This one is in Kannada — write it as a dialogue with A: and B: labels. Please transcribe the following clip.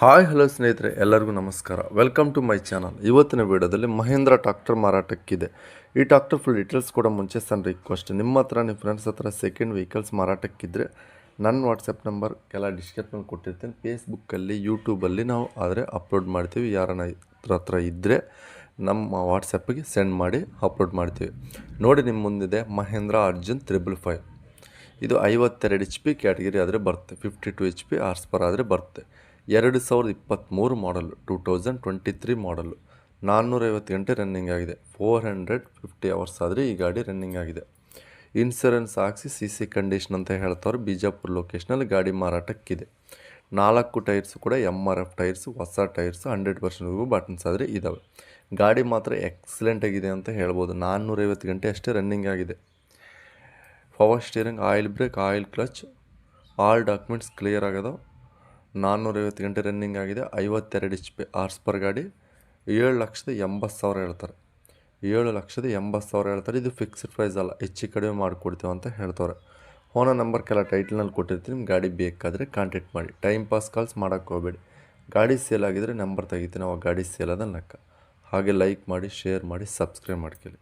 A: ಹಾಯ್, ಹಲೋ ಸ್ನೇಹಿತರೆ, ಎಲ್ಲರಿಗೂ ನಮಸ್ಕಾರ. ವೆಲ್ಕಮ್ ಟು ಮೈ ಚಾನಲ್ ಇವತ್ತಿನ ವಿಡಿಯೋದಲ್ಲಿ ಮಹೇಂದ್ರ ಟ್ರಾಕ್ಟರ್ ಮಾರಾಟಕ್ಕಿದೆ. ಈ ಟ್ರಾಕ್ಟರ್ ಫುಲ್ ಡೀಟೇಲ್ಸ್ ಕೂಡ ಮುಂಚೆ ಸಣ್ಣ ರಿಕ್ವೆಸ್ಟ್ ನಿಮ್ಮ ಹತ್ರ, ನಿಮ್ಮ ಫ್ರೆಂಡ್ಸ್ ಹತ್ರ ಸೆಕೆಂಡ್ ವೆಹಿಕಲ್ಸ್ ಮಾರಾಟಕ್ಕಿದ್ರೆ ನನ್ನ ವಾಟ್ಸಪ್ ನಂಬರ್ ಎಲ್ಲ ಡಿಸ್ಕ್ರಿಪ್ಷನ್ ಕೊಟ್ಟಿರ್ತೀನಿ. ಫೇಸ್ಬುಕ್ಕಲ್ಲಿ ಯೂಟ್ಯೂಬಲ್ಲಿ ನಾವು ಆದರೆ ಅಪ್ಲೋಡ್ ಮಾಡ್ತೀವಿ. ಯಾರನ್ನ ಹತ್ರ ಇದ್ದರೆ ನಮ್ಮ ವಾಟ್ಸಪ್ಪಿಗೆ ಸೆಂಡ್ ಮಾಡಿ ಅಪ್ಲೋಡ್ ಮಾಡ್ತೀವಿ. ನೋಡಿ, ನಿಮ್ಮ ಮುಂದಿದೆ ಮಹೇಂದ್ರ ಅರ್ಜುನ್ ತ್ರಿಬಲ್ ಫೈವ್ ಇದು ಐವತ್ತೆರಡು ಎಚ್ ಪಿ ಕ್ಯಾಟಗರಿ ಆದರೆ ಬರುತ್ತೆ. Fifty two H P horsepower ಆದರೆ ಬರುತ್ತೆ. ಎರಡು ಸಾವಿರದ ಇಪ್ಪತ್ತ್ಮೂರು ಮಾಡಲು ಟೂ ತೌಸಂಡ್ ಟ್ವೆಂಟಿ ತ್ರೀ ಮಾಡಲು ನಾನ್ನೂರೈವತ್ತು ಗಂಟೆ ರನ್ನಿಂಗ್ ಆಗಿದೆ. ಫೋರ್ ಹಂಡ್ರೆಡ್ ಫಿಫ್ಟಿ ಅವರ್ಸ್ ಆದರೆ ಈ ಗಾಡಿ ರನ್ನಿಂಗ್ ಆಗಿದೆ. ಇನ್ಸೂರೆನ್ಸ್ ಹಾಕ್ಸಿ ಸಿ ಸಿ ಕಂಡೀಷನ್ ಅಂತ ಹೇಳ್ತವ್ರು ಬಿಜಾಪುರ ಲೊಕೇಶನಲ್ಲಿ ಗಾಡಿ ಮಾರಾಟಕ್ಕಿದೆ. ನಾಲ್ಕು ಟೈರ್ಸು ಕೂಡ ಎಂ ಆರ್ ಎಫ್ ಟೈರ್ಸು ಹೊಸ ಟೈರ್ಸು ಹಂಡ್ರೆಡ್ ಪರ್ಸೆಂಟ್ಗೂ ಬಟನ್ಸ್ ಆದರೆ ಇದ್ದಾವೆ ಗಾಡಿ ಮಾತ್ರ ಎಕ್ಸಲೆಂಟ್ ಆಗಿದೆ ಅಂತ ಹೇಳ್ಬೋದು. ನಾನ್ನೂರೈವತ್ತು ಗಂಟೆ ಅಷ್ಟೇ ರನ್ನಿಂಗ್ ಆಗಿದೆ. Power steering oil brake oil clutch all documents clear ಆಗ್ಯದ ನಾನ್ನೂರೈವತ್ತು ಗಂಟೆ ರನ್ನಿಂಗ್ ಆಗಿದೆ, ಐವತ್ತೆರಡು ಇಚ್ ಪಿ ಆರ್ಸ್ ಪರ್ ಗಾಡಿ, ಏಳು ಲಕ್ಷದ ಎಂಬತ್ತು ಸಾವಿರ ಹೇಳ್ತಾರೆ. ಏಳು ಲಕ್ಷದ ಎಂಬತ್ತು ಸಾವಿರ ಹೇಳ್ತಾರೆ. ಇದು ಫಿಕ್ಸ್ಡ್ ಪ್ರೈಸ್ ಅಲ್ಲ, ಹೆಚ್ಚು ಕಡಿಮೆ ಮಾಡಿಕೊಡ್ತೀವಿ ಅಂತ ಹೇಳ್ತಾರೆ. ಫೋನ ನಂಬರ್ ಕೆಲ ಟೈಟ್ಲ್ನಲ್ಲಿ ಕೊಟ್ಟಿರ್ತೀನಿ ನಿಮ್ಮ ಗಾಡಿ ಬೇಕಾದರೆ ಕಾಂಟ್ಯಾಕ್ಟ್ ಮಾಡಿ. ಟೈಮ್ ಪಾಸ್ ಕಾಲ್ಸ್ ಮಾಡೋಕ್ಕೆ ಹೋಗಬೇಡಿ. ಗಾಡಿ ಸೇಲ್ ಆಗಿದರೆ ನಂಬರ್ ತೆಗಿತೀನಿ, ಅವಾಗ ಗಾಡಿ ಸೇಲ್ ಅದ ಲೆಕ್ಕ. ಹಾಗೆ ಲೈಕ್ ಮಾಡಿ ಶೇರ್ ಮಾಡಿ ಸಬ್ಸ್ಕ್ರೈಬ್ ಮಾಡ್ಕೊಳ್ಳಿ.